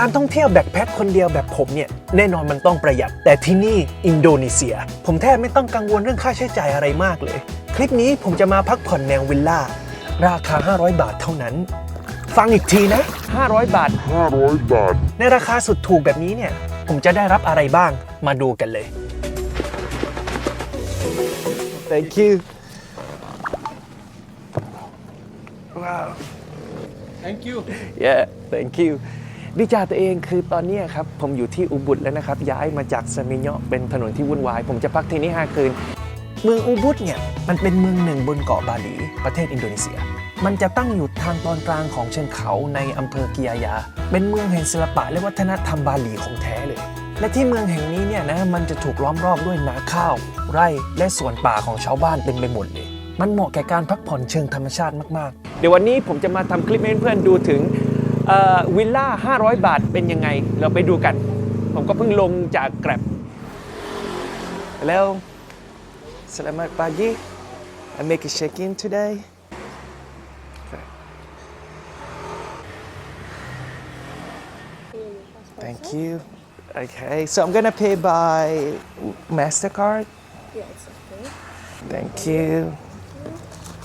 การท่องเที่ยวแบ็คแพ็คคนเดียวแบบผมเนี่ยแน่นอนมันต้องประหยัด แต่ที่นี่อินโดนีเซีย ผมแทบไม่ต้องกังวลเรื่องค่าใช้จ่ายอะไรมากเลย คลิปนี้ผมจะมาพักผ่อนแนววิลล่า ราคา 500 บาทเท่านั้น ฟังอีกทีนะ 500 บาท 500 บาท ในราคาสุดถูกแบบนี้เนี่ย ผมจะได้รับอะไรบ้างมาดูกันเลย Thank you Wow Thank you. Yeah thank you ดิจาตัวเองคือตอนนี้ครับ ผมอยู่ที่อุบุตแล้วนะครับ ย้ายมาจากซามิญอเป็นถนนที่วุ่นวาย ผมจะพักที่นี่ 5 คืน เมืองอุบุตเนี่ยมันเป็นเมืองหนึ่งบนเกาะบาหลี ประเทศอินโดนีเซีย มันจะตั้งอยู่ทางตอนกลางของเชิงเขาในอำเภอกิยายา เป็นเมืองแห่งศิลปะและวัฒนธรรมบาหลีของแท้เลย และที่เมืองแห่งนี้เนี่ยนะมันจะถูกล้อมรอบด้วยนาข้าว ไร่และสวนป่าของชาวบ้านเต็มไปหมดเลยมันเหมาะแก่การพักผ่อนเชิงธรรมชาติมาก ๆ เดี๋ยววันนี้ผมจะมาทำคลิปให้เพื่อนๆดูถึง วิลล่า 500 บาทเป็นยังไง เราไปดูกัน ผมก็เพิ่งลงจากแกร็บแล้ว Selamat pagi I make a check-in today Thank you Okay so I'm gonna pay by Mastercard Yeah, it's okay. Thank you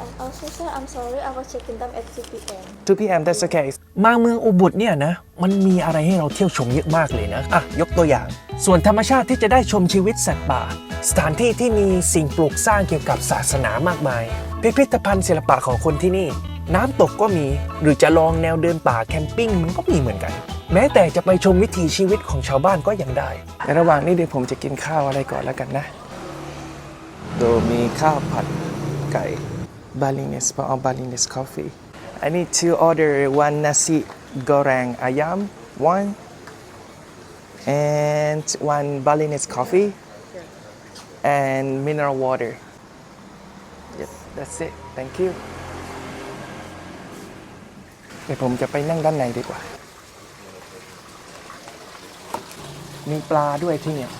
And also, sir, I'm sorry, our check-in time at 2 p.m. 2 p.m. that's okay มาเมืองอุบุตเนี่ยนะมันมีอะไรให้เราเที่ยวชมเยอะมากเลยนะอะยกตัวอย่าง ส่วนธรรมชาติที่จะได้ชมชีวิตสัตว์ป่า สถานที่ที่มีสิ่งปลูกสร้างเกี่ยวกับศาสนามากมาย พิพิธภัณฑ์ศิลปะของคนที่นี่ น้ำตกก็มี หรือจะลองแนวเดินป่าแคมปิ้งมันก็มีเหมือนกัน แม้แต่จะไปชมวิถีชีวิตของชาวบ้านก็ยังได้ในระหว่างนี้เดี๋ยวผมจะกินข้าวอะไรก่อนแล้วกันนะโดยมีข้าวผัดไก่ Balinese เพราะเอา Balinese coffee I need to order one nasi goreng ayam one and one Balinese coffee and mineral water yes that's it thank you เดี๋ยวผมจะไปนั่งด้านในดีกว่า มีปลาด้วยที่เนี่ย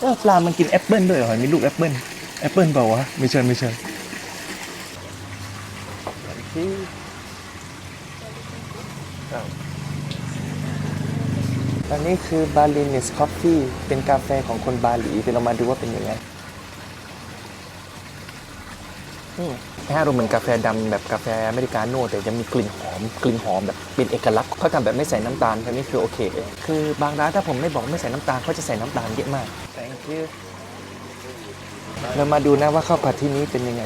เออปลามันกินแอปเปิลด้วยเหรอ มีลูกแอปเปิลแอปเปิลเปล่าวะ ไม่ใช่ไม่ใช่ อันนี้คือบาลินิสคอฟฟี่เป็นกาแฟของคนบาหลีเดี๋ยวเรามาดูว่าเป็นยังไงอืมแค่อารมณ์เหมือนกาแฟดำแบบกาแฟอเมริกาโน่แต่จะมีกลิ่นหอม กลิ่นหอมแบบเป็นเอกลักษณ์เขาทำแบบไม่ใส่น้ำตาลอันนี้คือโอเคเลยคือบางร้านถ้าผมไม่บอกไม่ใส่น้ำตาลเขาจะใส่น้ำตาลเยอะมาก thank you เรามาดูนะว่าข้าวผัดที่นี้เป็นยังไง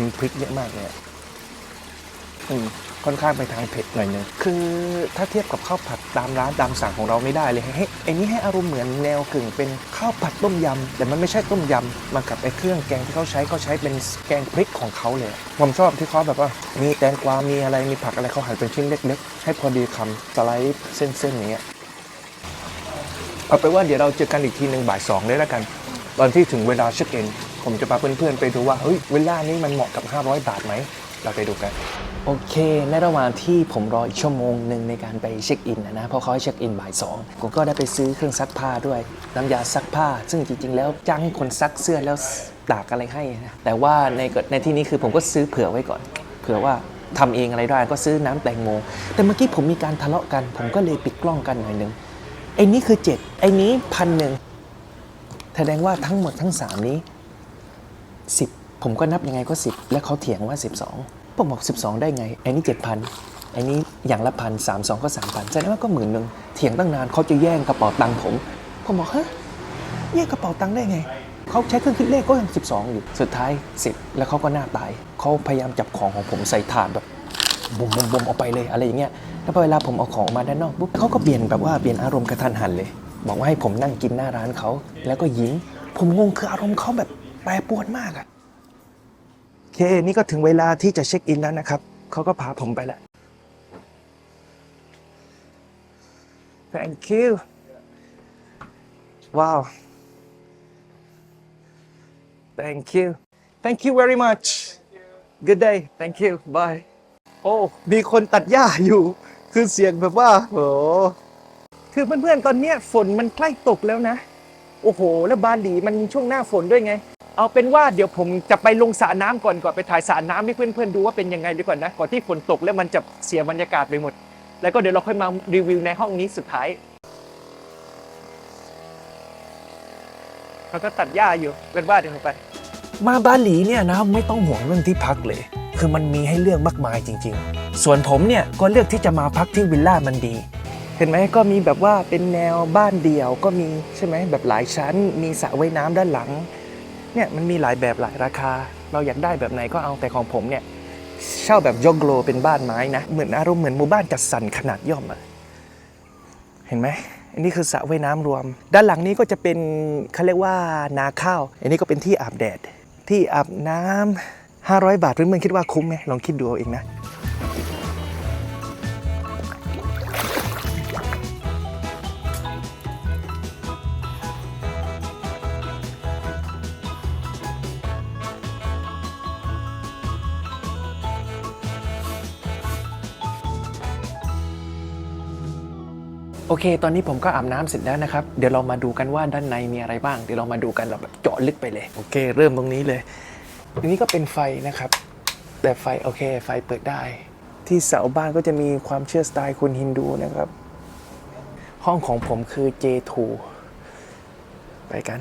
มีพริกเยอะมากเลย อืมค่อนข้างไปทางเผ็ดหน่อยนึงคือถ้าเทียบกับข้าวผัดตามร้านตามสั่งของเราไม่ได้เลยให้ไอ้นี้ให้อารมณ์เหมือนแนวกึ่งเป็นข้าวผัดต้มยำแต่มันไม่ใช่ต้มยำมากับไอ้เครื่องแกงที่เขาใช้เขาใช้เป็นแกงพริกของเขาเลยผมชอบที่เขาแบบว่า มีแตงกวา มีอะไรมีผักอะไรเขาหั่นเป็นชิ้นเล็กๆ ให้พอดีคำสไลด์เส้นๆอย่างเงี้ยเอาไปว่าเดี๋ยวเราเจอกันอีกทีหนึ่งบ่ายสองเลยแล้วกัน ตอนที่ถึงเวลาเช็คอินผมจะพาเพื่อนๆไปดูว่าเฮ้ยเวลานี้มันเหมาะกับ 500 บาทไหม เราไปดูกัน โอเค ในระหว่างที่ผมรออีกชั่วโมงหนึ่งในการไปเช็คอินนะนะ เพราะเขาให้เช็คอินบ่ายสองผมก็ได้ไปซื้อเครื่องซักผ้าด้วย น้ำยาซักผ้า ซึ่งจริง ๆ แล้วจ้างให้คนซักเสื้อแล้วตากอะไรให้นะแต่ว่าในในที่นี้คือผมก็ซื้อเผื่อไว้ก่อน เผื่อว่าทำเองอะไรได้ก็ซื้อน้ำแตงโม แต่เมื่อกี้ผมมีการทะเลาะกัน ผมก็เลยปิดกล้องกันหน่อยหนึ่งไอ้นี้คือเจ็ดไอ้นี้พันหนึ่งแสดงว่าทั้งหมดทั้ง3นี้10 ผมก็นับยังไงก็ 10 แล้วเขาเถียงว่า 12 ผมบอก 12 ได้ไงไอ้นี่7,000ไอ้นี้อย่างละพันสามสองก็3,000แสดงว่าก็หมื่นหนึ่งเถียงตั้งนานเขาจะแย่งกระเป๋าตังค์ผม ผมบอกฮะแย่งกระเป๋าตังค์ได้ไงเขาใช้เครื่องคิดเลขก็ยัง 12 อยู่ สุดท้าย 10 แล้วเขาก็หน้าตาย เขาพยายามจับของของผมใส่ถาดแบบบุมบุมบุมเอาไปเลยอะไรอย่างเงี้ย แล้วพอเวลาผมเอาของมาด้านนอกปุ๊บเขาก็เปลี่ยนแบบว่าเปลี่ยนอารมณ์กระทันหันเลย บอกว่าให้ผมนั่งกินหน้าร้านเขา แล้วก็ยิ้ม ผมงงคืออารมณ์เขาแบบแปรปรวนมากอะ เค นี่ก็ถึงเวลาที่จะเช็คอินแล้วนะครับ เขาก็พาผมไปแล้ว thank you ว้าว thank you thank you very much good day thank you bye โอ้ มีคนตัดหญ้าอยู่ คือเสียงแบบว่าโหคือเพื่อนๆ ตอนเนี้ยฝนมันใกล้ตกแล้วนะ โอ้โห แล้วบาหลีมันช่วงหน้าฝนด้วยไง เอาเป็นว่าเดี๋ยวผมจะไปลงสระน้ำก่อนก่อนไปถ่ายสระน้ำให้เพื่อนๆดูว่าเป็นยังไงดีก่อนนะก่อนที่ฝนตกแล้วมันจะเสียบรรยากาศไปหมด แล้วก็เดี๋ยวเราค่อยมารีวิวในห้องนี้สุดท้ายเราก็ตัดหญ้าอยู่เป็นบ้าเดี๋ยวไป มาบาหลีเนี่ยนะไม่ต้องห่วงเรื่องที่พักเลย คือมันมีให้เลือกมากมายจริง ๆ ส่วนผมเนี่ยก็เลือกที่จะมาพักที่วิลล่ามันดีเห็นไหมก็มีแบบว่าเป็นแนวบ้านเดี่ยวก็มีใช่ไหมแบบหลายชั้น มีสระว่ายน้ำด้านหลัง เนี่ยมันมีหลายแบบหลายราคา เราอยากได้แบบไหนก็เอาแต่ของผมเนี่ยเช่าแบบยกโกลเป็นบ้านไม้นะ เหมือนอารมณ์เหมือนหมู่บ้านจัดสรรขนาดย่อมอะเห็นไหมอันนี้คือสระว่ายน้ำรวม ด้านหลังนี้ก็จะเป็นเขาเรียกว่านาข้าว อันนี้ก็เป็นที่อาบแดด ที่อาบน้ำ500 บาทเพื่อนๆคิดว่าคุ้มไหมลองคิดดูเอาเองนะ โอเค ตอนนี้ผมก็อาบน้ำเสร็จแล้วนะครับ เดี๋ยวเรามาดูกันว่าด้านในมีอะไรบ้าง เดี๋ยวเรามาดูกันเราแบบเจาะลึกไปเลย โอเค เริ่มตรงนี้เลย อันนี้ก็เป็นไฟนะครับ แต่ไฟโอเค ไฟเปิดได้ ที่เสาบ้านก็จะมีความเชื่อสไตล์คนฮินดูนะครับ ห้องของผมคือ J2 ไปกัน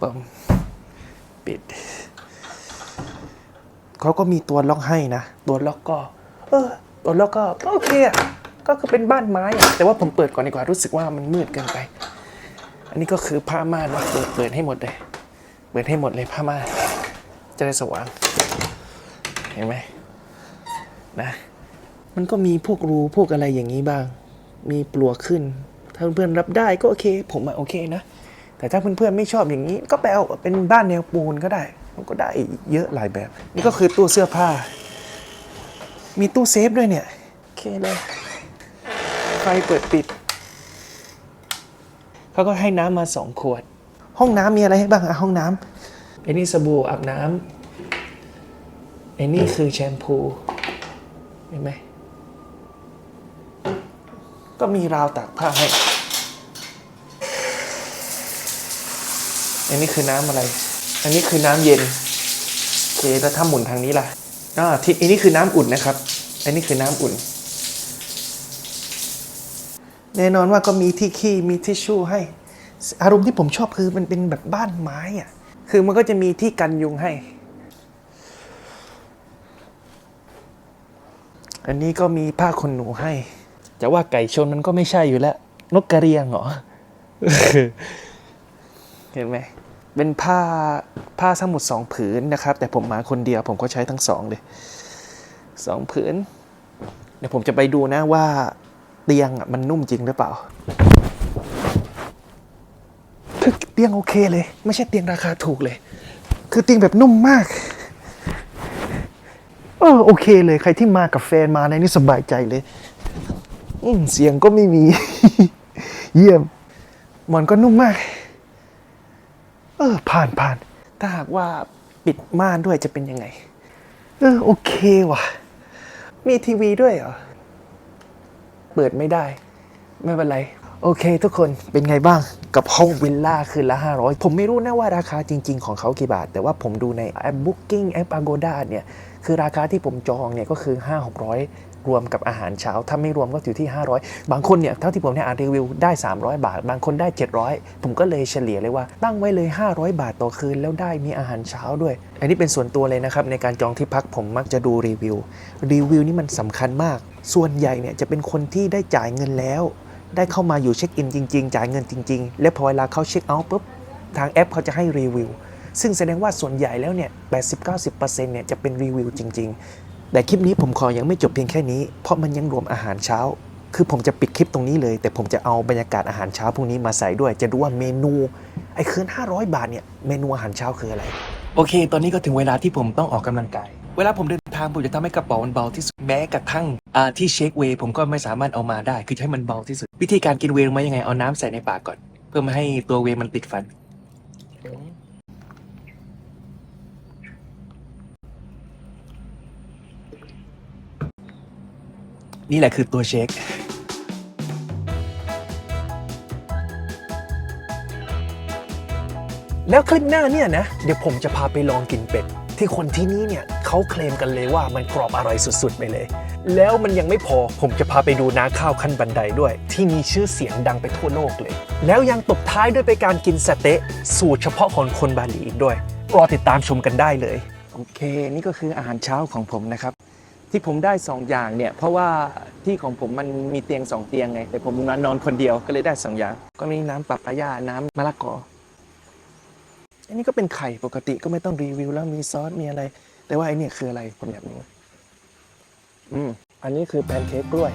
ปั๊มปิด เขาก็มีตัวล็อกให้นะ ตัวล็อกก็ เออ ตัวล็อกก็ก็โอเคอะ ก็คือเป็นบ้านไม้ แต่ว่าผมเปิดก่อนดีกว่ารู้สึกว่ามันมืดเกินไป อันนี้ก็คือผ้าม่านนะเปิดเปิดให้หมดเลยเปิดให้หมดเลยผ้าม่านจะได้สว่างเห็นไหมนะมันก็มีพวกรูพวกอะไรอย่างนี้บ้าง มีปลวกขึ้น ถ้าเพื่อนรับได้ก็โอเค ผมอะโอเคนะ แต่ถ้าเพื่อนๆไม่ชอบอย่างนี้ ก็ไปเอาเป็นบ้านแนวปูนก็ได้ มันก็ได้เยอะหลายแบบ นี่ก็คือตู้เสื้อผ้า มีตู้เซฟด้วยเนี่ย โอเคเลย ไฟเปิดปิด เขาก็ให้น้ำมาสองขวด ห้องน้ำมีอะไรให้บ้างอะห้องน้ำไอ้นี่สบู่อาบน้ำไอ้นี่คือแชมพูเห็นไหมก็มีราวตากผ้าให้อันนี้คือน้ำอะไร อันนี้คือน้ำเย็นโอเคแล้วถ้าหมุนทางนี้ล่ะอ่าที่อันนี้คือน้ำอุ่นนะครับ อันนี้คือน้ำอุ่น แน่นอนว่าก็มีที่ขี้มีทิชชู่ให้ อารมณ์ที่ผมชอบคือมันเป็นแบบบ้านไม้อะคือมันก็จะมีที่กันยุงให้ อันนี้ก็มีผ้าขนหนูให้ จะว่าไก่ชนมันก็ไม่ใช่อยู่แล้ว นกกระเรียงเหรอ เห็นไหม เป็นผ้าผ้าสมุดสองผืนนะครับ แต่ผมมาคนเดียวผมก็ใช้ทั้งสองเลยสองผืน เดี๋ยวผมจะไปดูนะว่า เตียงอะมันนุ่มจริงหรือเปล่าเตียงโอเคเลย ไม่ใช่เตียงราคาถูกเลย คือเตียงแบบนุ่มมาก เออโอเคเลยใครที่มากับแฟนมาในนี่สบายใจเลยอืเสียงก็ไม่มี เยี่ยมหมอนก็นุ่มมาก เออ ผ่านผ่าน ถ้าหากว่าปิดม่านด้วยจะเป็นยังไง เออ โอเคว่ะ มีทีวีด้วยเหรอ เปิดไม่ได้ ไม่เป็นไร โอเค ทุกคนเป็นไงบ้างกับห้องวิลล่าคืนละ 500 ผมไม่รู้นะว่าราคาจริง ๆ ของเขากี่บาท แต่ว่าผมดูในแอป Booking แอป Agoda เนี่ย คือราคาที่ผมจองเนี่ยก็คือ 5 600 รวมกับอาหารเช้า ถ้าไม่รวมก็อยู่ที่ 500 บางคนเนี่ย เท่าที่ผมเนี่ยอ่านรีวิวได้ 300 บาท บางคนได้ 700 ผมก็เลยเฉลี่ยเลยว่าตั้งไว้เลย 500 บาทต่อคืนแล้วได้มีอาหารเช้าด้วย อันนี้เป็นส่วนตัวเลยนะครับในการจองที่พักผมมักจะดูรีวิว รีวิวนี่มันสำคัญมาก ส่วนใหญ่เนี่ยจะเป็นคนที่ได้จ่ายเงินแล้ว ได้เข้ามาอยู่เช็คอินจริง ๆ จ่ายเงินจริง ๆ และพอเวลาเขาเช็คเอาท์ปุ๊บทางแอปเขาจะให้รีวิว ซึ่งแสดงว่าส่วนใหญ่แล้วเนี่ย80-90%เนี่ยจะเป็นรีวิวจริง ๆ แต่คลิปนี้ผมขอยังไม่จบเพียงแค่นี้ เพราะมันยังรวมอาหารเช้า คือผมจะปิดคลิปตรงนี้เลย แต่ผมจะเอาบรรยากาศอาหารเช้าพวกนี้มาใส่ด้วย จะดูว่าเมนูไอ้คืน500 บาทเนี่ยเมนูอาหารเช้าคืออะไร โอเค ตอนนี้ก็ถึงเวลาที่ผมต้องออกกำลังกาย เวลาผมเดินางผมจะทำให้กระเป๋ามันเบาที่สุดแม้กระทั่งอ่าที่เชคเวย์ผมก็ไม่สามารถเอามาได้ คือให้มันเบาที่สุด วิธีการกินเวย์รู้ไหมายังไงเอาน้ำใส่ในปากก่อน เพื่อไม่ให้ตัวเวย์มันติดฟัน นี่แหละคือตัวเชคแล้วคลิปหน้าเนี่ยนะ เดี๋ยวผมจะพาไปลองกินเป็ด ที่คนที่นี่เนี่ย เขาเคลมกันเลยว่ามันกรอบอร่อยสุดๆ ไปเลย แล้วมันยังไม่พอผมจะพาไปดูนาข้าวขั้นบันไดด้วย ที่มีชื่อเสียงดังไปทั่วโลกเลย แล้วยังตบท้ายด้วยไปการกินสเต๊ะสูตรเฉพาะของคนบาหลีอีกด้วย รอติดตามชมกันได้เลย โอเค นี่ก็คืออาหารเช้าของผมนะครับ ที่ผมได้สองอย่างเนี่ย เพราะว่าที่ของผมมันมีเตียงสองเตียงไง แต่ผมนอนนอนคนเดียวก็เลยได้สองอย่าง ก็มีน้ำปัปปายาน้ำมะละกออันนี้ก็เป็นไข่ปกติก็ไม่ต้องรีวิวแล้วมีซอสมีอะไร แต่ว่าไอ้นี่คืออะไรผมอยากรู้อืมอันนี้คือแพนเค้กกล้วย